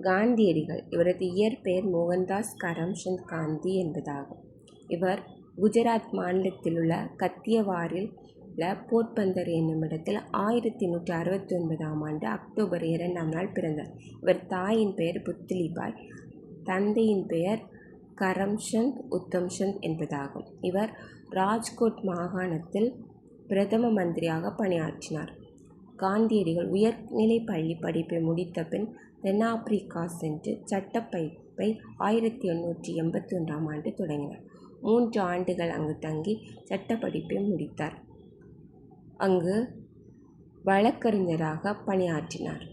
காந்தியடிகள் இவரது இயற்பெயர் மோகன்தாஸ் கரம்சந்த் காந்தி என்பதாகும். இவர் குஜராத் மாநிலத்திலுள்ள கத்தியவாரில் உள்ள போர்பந்தர் என்னுமிடத்தில் நூற்றி அறுபத்தி அறுபத்தொன்பதாம் ஆண்டு அக்டோபர் இரண்டாம் நாள் பிறந்தார். இவர் தாயின் பெயர் புத்திலிபாய் தந்தையின் பெயர் கரம்சந்த் உத்தம்சந்த் என்பதாகும். இவர் ராஜ்கோட் மாகாணத்தில் பிரதம மந்திரியாக பணியாற்றினார். காந்தியடிகள் உயர்நிலை பள்ளி படிப்பை முடித்தபின் தென்னாப்பிரிக்கா சென்று சட்டப் ஆயிரத்தி எண்ணூற்றி எண்பத்தி ஒன்றாம் ஆண்டு தொடங்கினார். மூன்று ஆண்டுகள் அங்கு தங்கி சட்டப்படிப்பை முடித்தார். அங்கு வழக்கறிஞராக பணியாற்றினார்.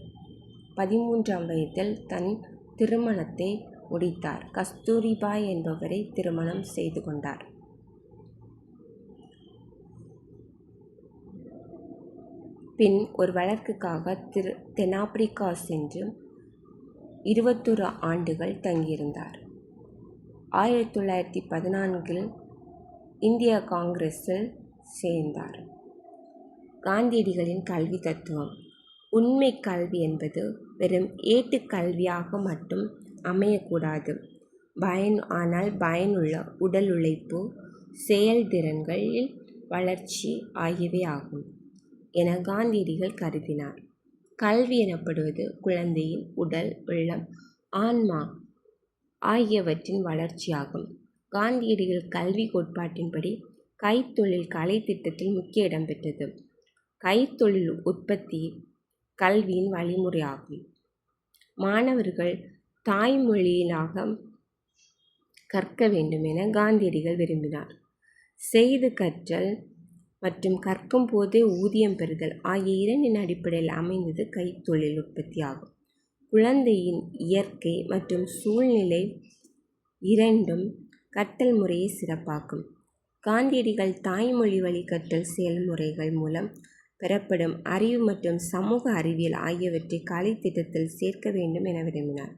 பதிமூன்றாம் வயதில் தன் திருமணத்தை முடித்தார். கஸ்தூரிபாய் என்பவரை திருமணம் செய்து கொண்டார். பின் ஒரு வழக்குக்காக திரு தென்னாப்பிரிக்கா சென்று இருபத்தொரு ஆண்டுகள் தங்கியிருந்தார். ஆயிரத்தி தொள்ளாயிரத்தி பதினான்கில் இந்திய காங்கிரஸில் சேர்ந்தார். காந்தியடிகளின் கல்வித் தத்துவம் உண்மை கல்வி என்பது வெறும் ஏட்டுக் கல்வியாக மட்டும் அமையக்கூடாது. பயன் ஆனால் பயனுள்ள உடல் உழைப்பு, செயல்திறன்களில் வளர்ச்சி ஆகியவை ஆகும் என காந்தியடிகள் கருதினார். கல்வி எனப்படுவது குழந்தையின் உடல், உள்ளம், ஆன்மா ஆகியவற்றின் வளர்ச்சியாகும். காந்தியடிகள் கல்வி கோட்பாட்டின்படி கைத்தொழில் கலை திட்டத்தில் முக்கிய இடம் பெற்றது. கைத்தொழில் உற்பத்தி கல்வியின் வழிமுறையாகும். மாணவர்கள் தாய்மொழியிலாக கற்க வேண்டும் என காந்தியடிகள் விரும்பினார். செய்து கற்றல் மற்றும் கற்கும் போதே ஊதியம் பெறுதல் ஆகிய இரண்டின் அடிப்படையில் அமைந்தது கைத்தொழில் உற்பத்தியாகும். குழந்தையின் இயற்கை மற்றும் சூழ்நிலை இரண்டும் கற்றல் முறையை சிறப்பாக்கும். காந்தியடிகள் தாய்மொழி வழி கற்றல் செயல்முறைகள் மூலம் பெறப்படும் அறிவு மற்றும் சமூக அறிவியல் ஆகியவற்றை கலை திட்டத்தில் சேர்க்க வேண்டும் என விரும்பினார்.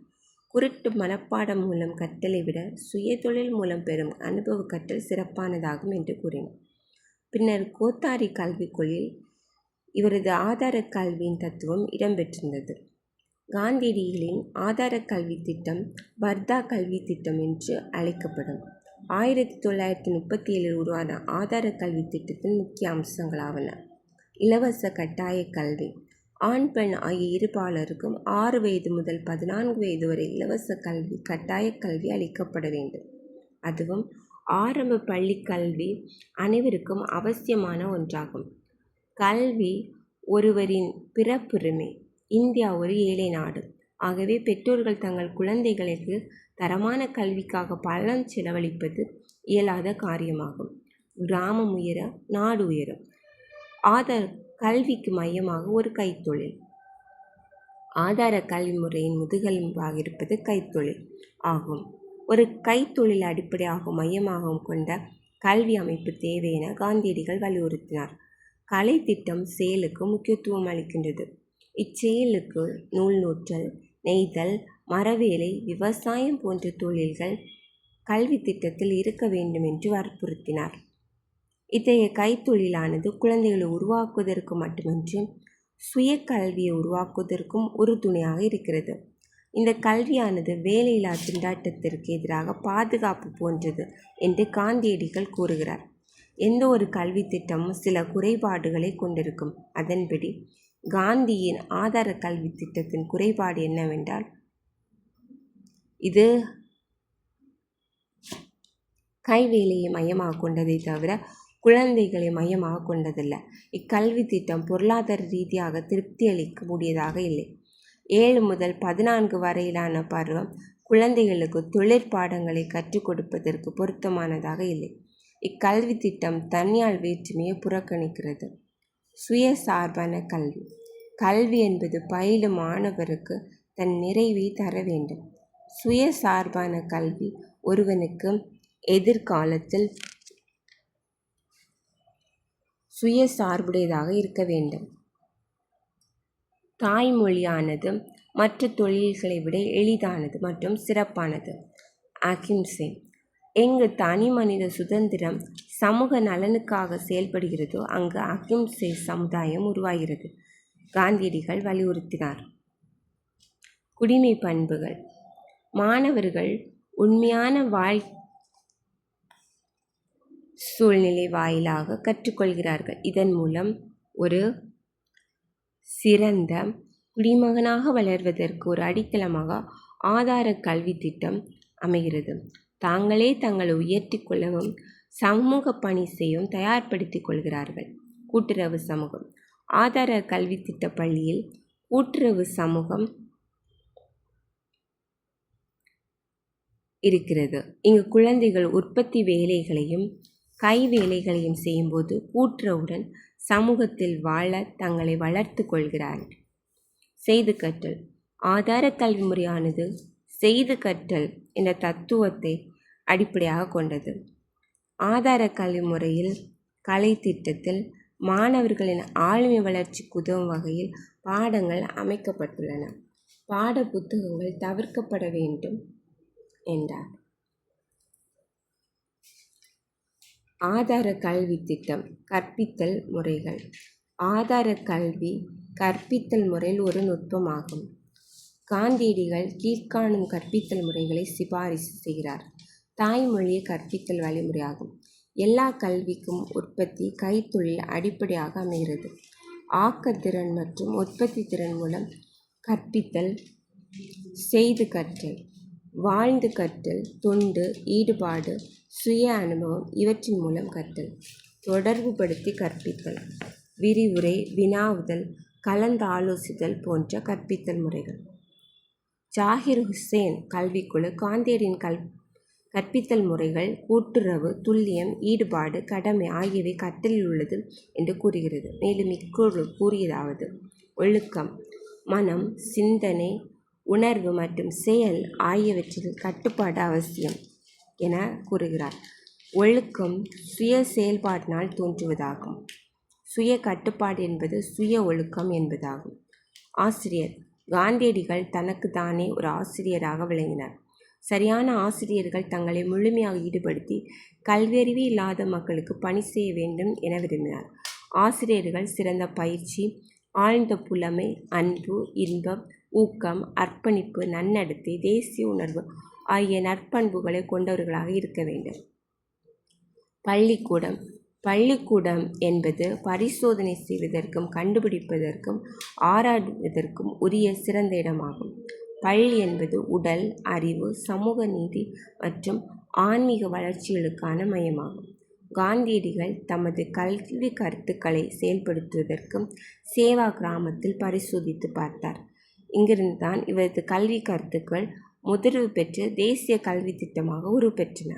குருட்டு மனப்பாடம் மூலம் கற்றலை விட சுயதொழில் மூலம் பெறும் அனுபவ கற்றல் சிறப்பானதாகும் என்று கூறினார். பின்னர் கோத்தாரி கல்விக்குழில் இவரது ஆதார கல்வியின் தத்துவம் இடம்பெற்றிருந்தது காந்தியடிகளின் ஆதார கல்வி திட்டம் பர்தா கல்வி திட்டம் என்று அழைக்கப்படும். ஆயிரத்தி தொள்ளாயிரத்தி முப்பத்தி ஏழில் உருவான ஆதாரக் கல்வி திட்டத்தின் முக்கிய அம்சங்களாவன. இலவச கட்டாயக் கல்வி ஆண் பெண் ஆகிய இருபாலருக்கும் ஆறு வயது முதல் பதினான்கு வயது வரை இலவச கல்வி கட்டாயக் கல்வி அளிக்கப்பட வேண்டும். அதுவும் ஆரம்ப பள்ளி கல்வி அனைவருக்கும் அவசியமான ஒன்றாகும். கல்வி ஒருவரின் பிறப்புரிமை. இந்தியா ஒரு ஏழை நாடு. ஆகவே பெற்றோர்கள் தங்கள் குழந்தைகளுக்கு தரமான கல்விக்காக பணம் செலவழிப்பது இயலாத காரியமாகும். கிராமம் உயர நாடு உயரும். கல்விக்கு மையமாக ஒரு கைத்தொழில். ஆதார கல்வி முறையின் முதுகெலும்பாக இருப்பது கைத்தொழில் ஆகும். ஒரு கைத்தொழில் அடிப்படையாகவும் மையமாகவும் கொண்ட கல்வி அமைப்பு தேவை என காந்தியடிகள் வலியுறுத்தினார். கலை திட்டம் செயலுக்கு முக்கியத்துவம் அளிக்கின்றது. இச்செயலுக்கு நூல் நூற்றல், நெய்தல், மரவேலை, விவசாயம் போன்ற தொழில்கள் கல்வி திட்டத்தில் இருக்க வேண்டும் என்று வற்புறுத்தினார். இத்தகைய கைத்தொழிலானது குழந்தைகளை உருவாக்குவதற்கு மட்டுமின்றி சுய கல்வியை உருவாக்குவதற்கும் உறுதுணையாக இருக்கிறது. இந்த கல்வியானது வேலையில்லா திண்டாட்டத்திற்கு எதிராக பாதுகாப்பு போன்றது என்று காந்தியடிகள் கூறுகிறார். எந்த ஒரு கல்வி திட்டமும் சில குறைபாடுகளை கொண்டிருக்கும். அதன்படி காந்தியின் ஆதார கல்வி திட்டத்தின் குறைபாடு என்னவென்றால் இது கைவேலையை மையமாகக் கொண்டதை தவிர குழந்தைகளை மையமாக கொண்டதில்லை இக்கல்வி திட்டம் பொருளாதார ரீதியாக திருப்தியளிக்க கூடியதாக இல்லை. ஏழு முதல் பதினான்கு வரையிலான பருவம் குழந்தைகளுக்கு தொழிற்பாடங்களை கற்றுக் கொடுப்பதற்கு பொருத்தமானதாக இல்லை. இக்கல்வி திட்டம் தனியால் வேற்றுமையை புறக்கணிக்கிறது. சுயசார்பான கல்வி கல்வி என்பது பயிலும் மாணவருக்கு தன் நிறைவை தர வேண்டும். சுயசார்பான கல்வி ஒருவனுக்கு எதிர்காலத்தில் சுயசார்புடையதாக இருக்க வேண்டும். தாய்மொழியானது மற்ற தொழில்களை விட எளிதானது மற்றும் சிறப்பானது. அகிம்சை எங்கு தனி மனித சுதந்திரம், சமூக நலனுக்காக செயல்படுகிறதோ அங்கு அகிம்சை சமுதாயம் உருவாகிறது. காந்தியடிகள் வலியுறுத்தினார். குடிமை பண்புகள் மாணவர்கள் உண்மையான வாழ் சூழ்நிலை வாயிலாக கற்றுக்கொள்கிறார்கள் இதன் மூலம் ஒரு சிறந்த குடிமகனாக வளர்வதற்கு ஒரு அடித்தளமாக ஆதார கல்வி திட்டம் அமைகிறது. தாங்களே தங்களை உயர்த்தி கொள்ளவும் சமூக பணி செய்யவும் தயார்படுத்திக் கொள்கிறார்கள். கூட்டுறவு சமூகம். ஆதார கல்வி திட்ட பள்ளியில் கூட்டுறவு சமூகம் இருக்கிறது. இங்கு குழந்தைகள் உற்பத்தி வேலைகளையும் கை வேலைகளையும் செய்யும்போது கூட்டுறவுடன் சமூகத்தில் வாழ தங்களை வளர்த்து கொள்கிறார்கள் செய்து கற்றல். ஆதார கல்வி முறையானது செய்து கற்றல் என்ற தத்துவத்தை அடிப்படையாக கொண்டது. ஆதார கல்வி முறையில் கலை திட்டத்தில் மாணவர்களின் ஆளுமை வளர்ச்சிக்கு உதவும் வகையில் பாடங்கள் அமைக்கப்பட்டுள்ளன. பாட புத்தகங்கள் தவிர்க்கப்பட வேண்டும் என்றார். ஆதார கல்வி திட்டம் கற்பித்தல் முறைகள். ஆதார கல்வி கற்பித்தல் முறையில் ஒரு நுட்பமாகும். காந்தியடிகள் கீழ்காணும் கற்பித்தல் முறைகளை சிபாரிசு செய்கிறார். தாய்மொழியை கற்பித்தல் வழிமுறையாகும். எல்லா கல்விக்கும் உற்பத்தி கைத்தொழில் அடிப்படையாக அமைகிறது. ஆக்கத்திறன் மற்றும் உற்பத்தி திறன் மூலம் கற்பித்தல் செய்து கற்றல். வாழ்ந்து கற்றல் தொண்டு ஈடுபாடு சுய அனுபவம் இவற்றின் மூலம் கற்றல். தொடர்புபடுத்தி கற்பித்தல். விரிவுரை வினாவுதல் கலந்தாலோசித்தல் போன்ற கற்பித்தல் முறைகள். ஜாகிர் ஹுசேன் கல்விக்குழு காந்தியரின் கல் கற்பித்தல் முறைகள் கூட்டுறவு துல்லியம் ஈடுபாடு கடமை ஆகியவை கற்றலில் உள்ளது என்று கூறுகிறது. மேலும் இக்குழு கூறியதாவது ஒழுக்கம் மனம் சிந்தனை உணர்வு மற்றும் செயல் ஆகியவற்றில் கட்டுப்பாடு அவசியம் என கூறுகிறார். ஒழுக்கம் சுய செயல்பாட்டினால் தோன்றுவதாகும். சுய கட்டுப்பாடு என்பது சுய ஒழுக்கம் என்பதாகும். ஆசிரியர் காந்தியடிகள் தனக்கு தானே ஒரு ஆசிரியராக விளங்கினார். சரியான ஆசிரியர்கள் தங்களை முழுமையாக ஈடுபடுத்தி கல்வியறிவு இல்லாத மக்களுக்கு பணி செய்ய வேண்டும் என விரும்பினார். ஆசிரியர்கள் சிறந்த பயிற்சி ஆழ்ந்த புலமை அன்பு இன்பம் ஊக்கம் அர்ப்பணிப்பு நன்னடத்தை தேசிய உணர்வு ஆகிய நற்பண்புகளை கொண்டவர்களாக இருக்க வேண்டும். பள்ளிக்கூடம். பள்ளிக்கூடம் என்பது பரிசோதனை செய்வதற்கும் கண்டுபிடிப்பதற்கும் ஆராய்வதற்கும் உரிய சிறந்த இடமாகும். பள்ளி என்பது உடல் அறிவு சமூக நீதி மற்றும் ஆன்மீக வளர்ச்சிகளுக்கான மையமாகும். காந்தியடிகள் தமது கல்வி கருத்துக்களை செயல்படுத்துவதற்கும் சேவா கிராமத்தில் பரிசோதித்து பார்த்தார். இங்கிருந்து தான் இவரது கல்வி கருத்துக்கள் முதிர்வு பெற்று தேசிய கல்வி திட்டமாக உருப்பெற்றன.